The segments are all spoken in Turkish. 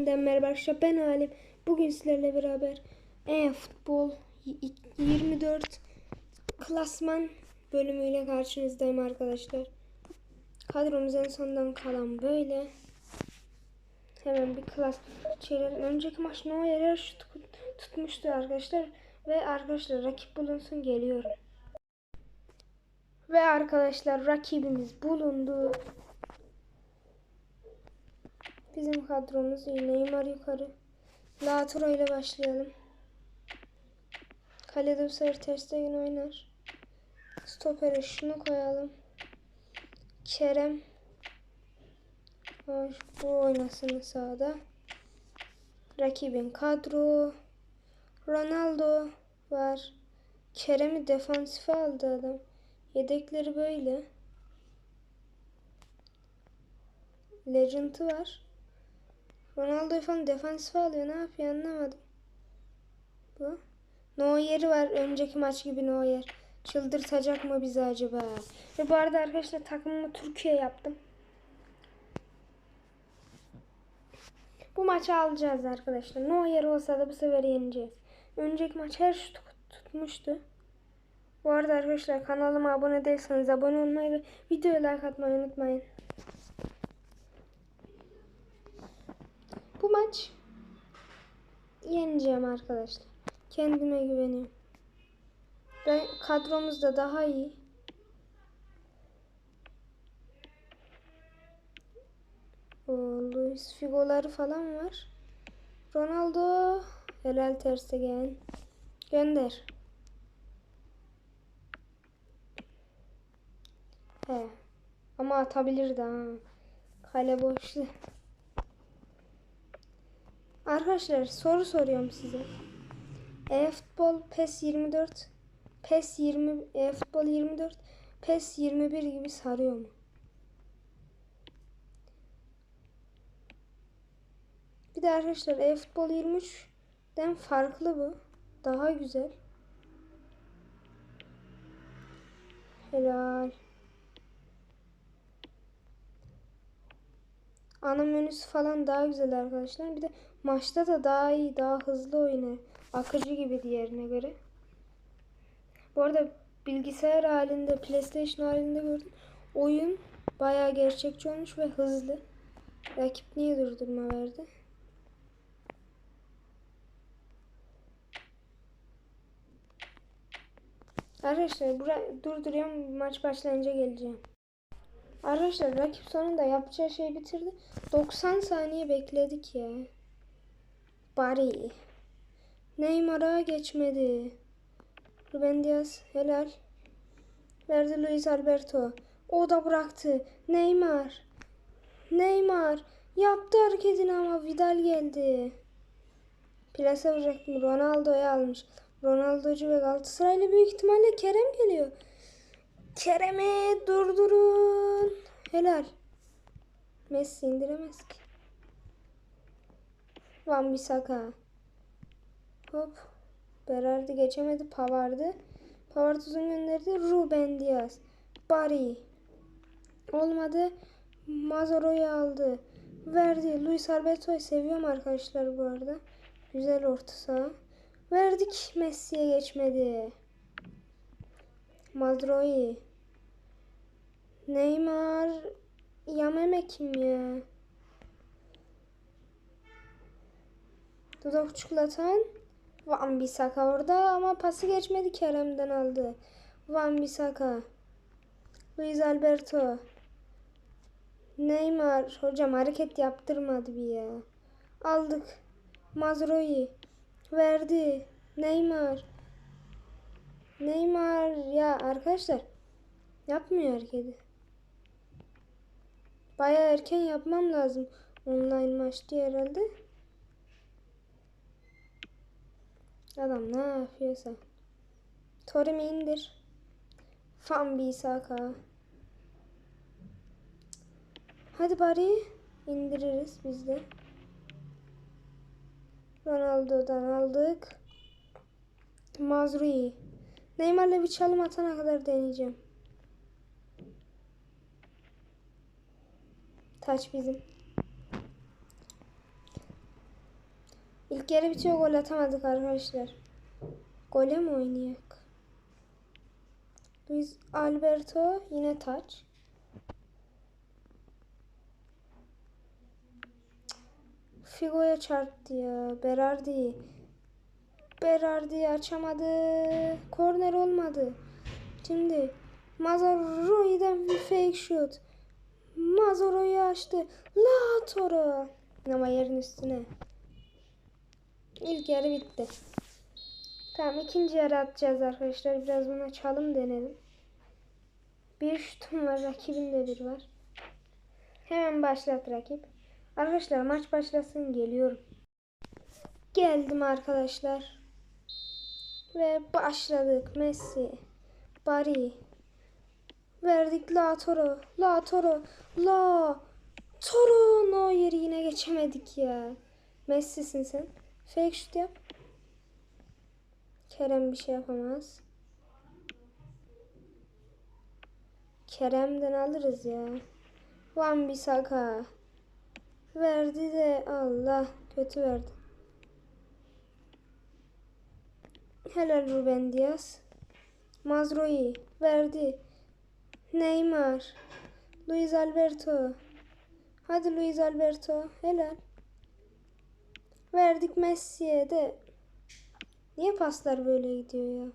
Yeniden merhaba arkadaşlar ben Halim. Bugün sizlerle beraber e-futbol 24 klasman bölümüyle karşınızdayım arkadaşlar. Kadromuz en sondan kalan böyle. Hemen bir klas çevirelim. Önceki maç Neuer'e şut tutmuştu arkadaşlar. Ve arkadaşlar rakip bulunsun geliyorum. Ve arkadaşlar rakibimiz bulundu. Bizim kadromuz iyi. Neymar yukarı. Lautaro ile başlayalım. Kalede bu sefer Ter Stegen oynar. Stopere şunu koyalım. Kerem. Ay, Bu oynasın sağda. Rakibin kadro. Ronaldo var. Kerem'i defansife aldı adam. Yedekleri böyle. Legend'ı var. Ronaldo falan defansife alıyor. Ne yapıyor anlamadım. Bu. Neuer'i var. Önceki maç gibi Neuer. Çıldırtacak mı bizi acaba? Ve bu arada arkadaşlar takımımı Türkiye yaptım. Bu maçı alacağız arkadaşlar. Neuer olsa da bu sefer yeneceğiz. Önceki maç her şut tutmuştu. Bu arada arkadaşlar kanalıma abone değilseniz abone olmayı ve videoya like atmayı unutmayın. Bu maç yeneceğim arkadaşlar. Kendime güveniyorum. Ben kadromuz da daha iyi. O Luis Figo'ları falan var. Ronaldo helal Ter Stegen. Gönder. He. Ama atabilirdi ha. Kale boştu. Arkadaşlar soru soruyorum size. E-futbol PES 24 PES 20 E-futbol 24 PES 21 gibi sarıyor mu? Bir de arkadaşlar E-futbol 23'den farklı bu. Daha güzel. Helal. Ana menüsü falan daha güzel arkadaşlar. Bir de maçta da daha iyi, daha hızlı oynar. Akıcı gibi diğerine göre. Bu arada bilgisayar halinde, PlayStation halinde gördüm. Oyun bayağı gerçekçi olmuş ve hızlı. Rakip niye durdurma verdi? Arkadaşlar buraya durduruyorum. Maç başlayınca geleceğim. Arkadaşlar rakip sonunda yapacağı şeyi bitirdi. 90 saniye bekledik ya. Bari. Neymar'a geçmedi. Ruben Diaz helal. Verdi Luis Alberto. O da bıraktı. Neymar. Neymar. Yaptı hareketini ama Vidal geldi. Plase vuracaktım. Ronaldo'yu almış. Ronaldo'cu ve Galatasaraylı büyük ihtimalle Kerem geliyor. Kerem'i durdurun. Helal. Messi indiremez ki. Van Bissaka. Hop. Berardi geçemedi. Pavard'ı. Pavard uzun gönderdi. Ruben Diaz. Bari. Olmadı. Mazoro'yu aldı. Verdi. Luis Alberto'yu seviyorum arkadaşlar bu arada. Güzel orta saha. Verdik. Messi'ye geçmedi. Mazroi. Neymar. Yameme kim ya? Dudak çikolatan. Van Bissaka orada ama pası geçmedi Kerem'den aldı. Van Bissaka. Luis Alberto. Neymar. Hocam hareket yaptırmadı bir ya. Aldık. Mazroi. Verdi. Neymar. Neymar ya arkadaşlar yapmıyor hareketi. Baya erken yapmam lazım. Online maç diye herhalde. Adam ne yapıyorsa. Torimi indir. Fan Bisaka. Hadi bari indiririz biz de. Ronaldo'dan aldık. Mazrui. Neymar'la bir çalım atana kadar deneyeceğim. Taç bizim. İlk yarı bitiyor gol atamadık arkadaşlar. Gole mi oynayak? Luis Alberto yine taç. Figo'ya çarptı ya. Berardi. Berardi açamadı. Korner olmadı. Şimdi Mazzaro'dan bir fake shoot. Mazzaro'yu açtı. La Toro. Ama yerin üstüne. İlk yarı bitti. Tamam ikinci yarı atacağız arkadaşlar. Biraz buna çalım denelim. Bir şutum var. Rakibin de bir var. Hemen başlat rakip. Arkadaşlar maç başlasın geliyorum. Geldim arkadaşlar. Ve başladık. Messi. Bari. Verdik La Toro. La Toro. La Toro. No yeri yine geçemedik ya. Messi'sin sen. Fake şut yap. Kerem bir şey yapamaz. Kerem'den alırız ya. Van Bissaka. Verdi de Allah kötü verdi. Helal Ruben Diaz. Mazroi verdi. Neymar. Luis Alberto. Hadi Luis Alberto. Helal. Verdik Messi'ye de. Niye paslar böyle gidiyor ya?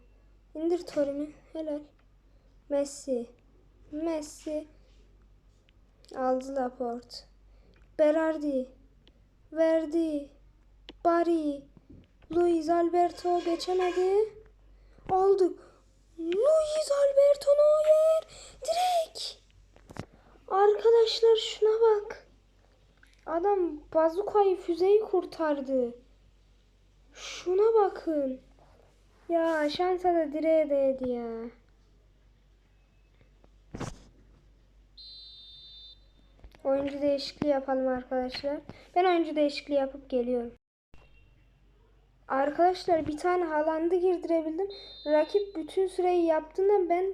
İndir Torimi. Helal. Messi. Messi. Aldı Laporte. Berardi. Verdi. Bari. Luis Alberto geçemedi. Aldık. Luis Alberto Neuer. Direkt. Arkadaşlar şuna bak. Adam bazukayı füzeyi kurtardı. Şuna bakın. Ya şansa da direğe değdi ya. Oyuncu değişikliği yapalım arkadaşlar. Ben oyuncu değişikliği yapıp geliyorum. Arkadaşlar bir tane Haaland'ı girdirebildim. Rakip bütün süreyi yaptığında ben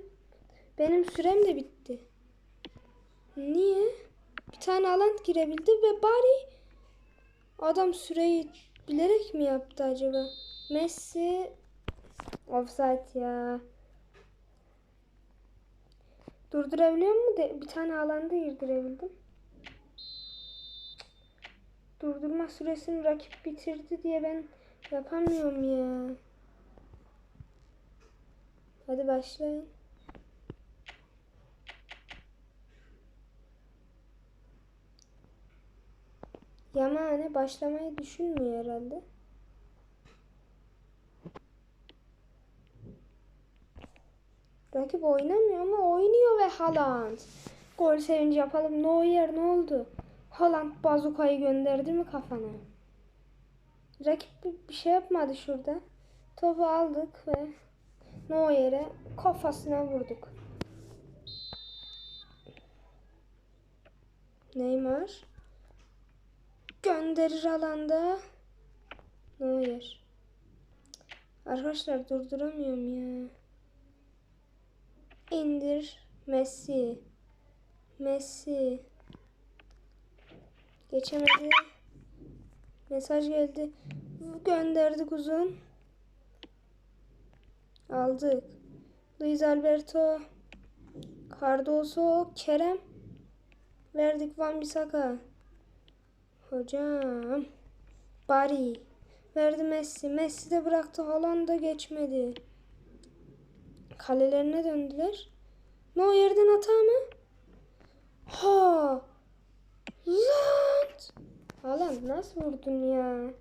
benim sürem de bitti. Niye? Bir tane Haaland girebildi ve bari adam süreyi bilerek mi yaptı acaba? Messi offside ya. Durdurabiliyor mu? De, bir tane Haaland'ı girdirebildim. Durdurma süresini rakip bitirdi diye ben yapamıyorum ya. Hadi başlayın. Yamane başlamayı düşünmüyor herhalde. Rakip oynamıyor ama oynuyor ve Haaland. Gol sevinci yapalım. Neuer ne oldu? Haaland bazukayı gönderdi mi kafana? Rakip bir şey yapmadı şurada. Topu aldık ve Neuer'e kafasına vurduk. Neymar gönderir alanda. Neuer. Arkadaşlar durduramıyorum ya. İndir Messi. Messi. Geçemedi. Mesaj geldi. Gönderdik uzun. Aldık. Luis Alberto. Cardoso. Kerem. Verdik Van Bissaka. Hocam. Bari. Verdi Messi. Messi de bıraktı. Haaland geçmedi. Kalelerine döndüler. No yerden hata mı? Ha. Lan. Haaland nasıl vurdun ya?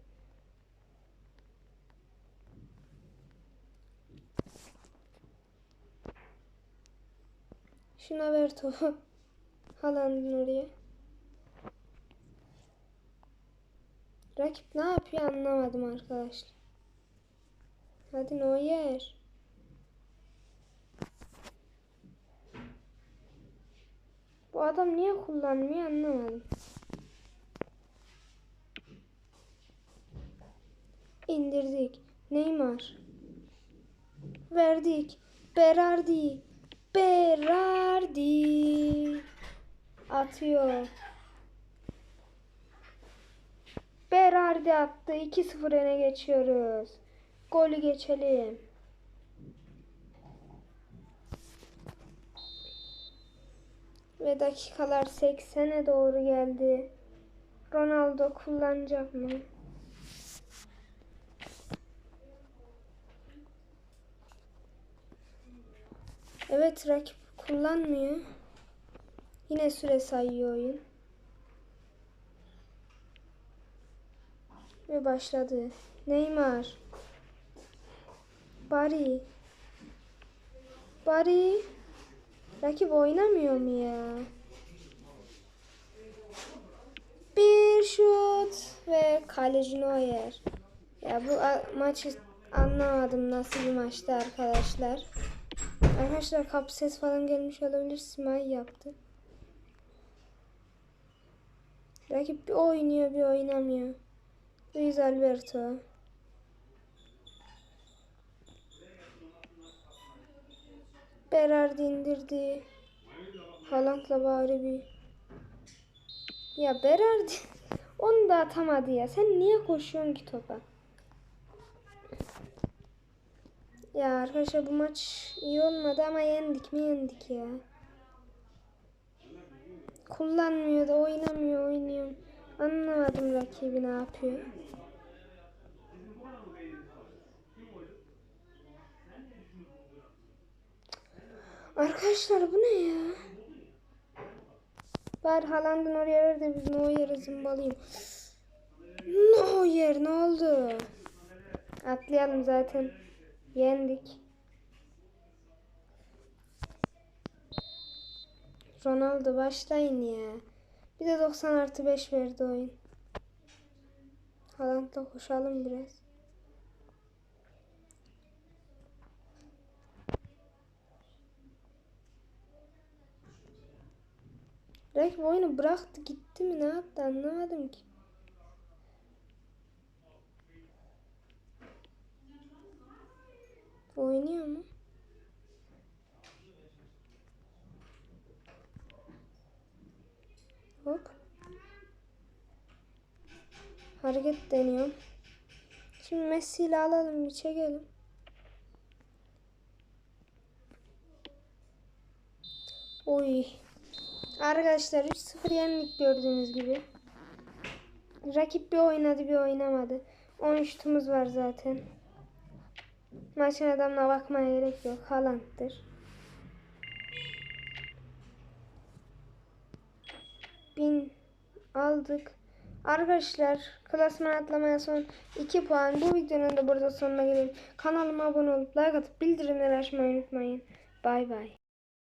Şuna ver topu. Haaland'ın oraya. Rakip ne yapıyor anlamadım arkadaşlar. Hadi Neuer. Bu adam niye kullanmıyor anlamadım. İndirdik. Neymar. Verdik. Berardi. Berardi. Atıyor. Berardi. Attı. 2-0 öne geçiyoruz. Golü geçelim. Ve dakikalar 80'e doğru geldi. Ronaldo kullanacak mı? Evet rakip kullanmıyor. Yine süre sayıyor oyun. Ve başladı. Neymar. Bari. Bari. Rakip oynamıyor mu ya? Bir şut ve kaleci Neuer. Ya bu maçı anlamadım nasıl bir maçtı arkadaşlar. Arkadaşlar kapı ses falan gelmiş olabilir. Simay yaptı. Rakip bir oynuyor bir oynamıyor. Luis Alberto. Berardi indirdi. Haaland'la bari bir. Ya Berardi onu da atamadı ya. Sen niye koşuyorsun ki topa? Ya arkadaşlar bu maç iyi olmadı ama yendik mi yendik ya. Kullanmıyor da oynamıyor oynuyor. Anlamadım rakibi ne yapıyor. Arkadaşlar bu ne ya? Bari Haaland'ın oraya ver de biz Neuer'ı zımbalayayım. Neuer ne oldu? Atlayalım zaten. Yendik. Ronaldo başlayın ya. Bir de 90 artı 5 verdi oyun. Haaland'la koşalım biraz. Rakip oyunu bıraktı gitti mi ne yaptı anlamadım ki. Oynuyor mu? Hop. Hareket deniyorum. Şimdi Messi ile alalım bir çekelim. Oy. Arkadaşlar 3-0 yendik gördüğünüz gibi. Rakip bir oynadı bir oynamadı. 10 şutumuz var zaten. Maçın adamına bakmaya gerek yok. Haaland'dır. Bin aldık. Arkadaşlar klasman atlamaya son 2 puan. Bu videonun da burada sonuna gelelim. Kanalıma abone olup like atıp bildirimleri açmayı unutmayın. Bay bay.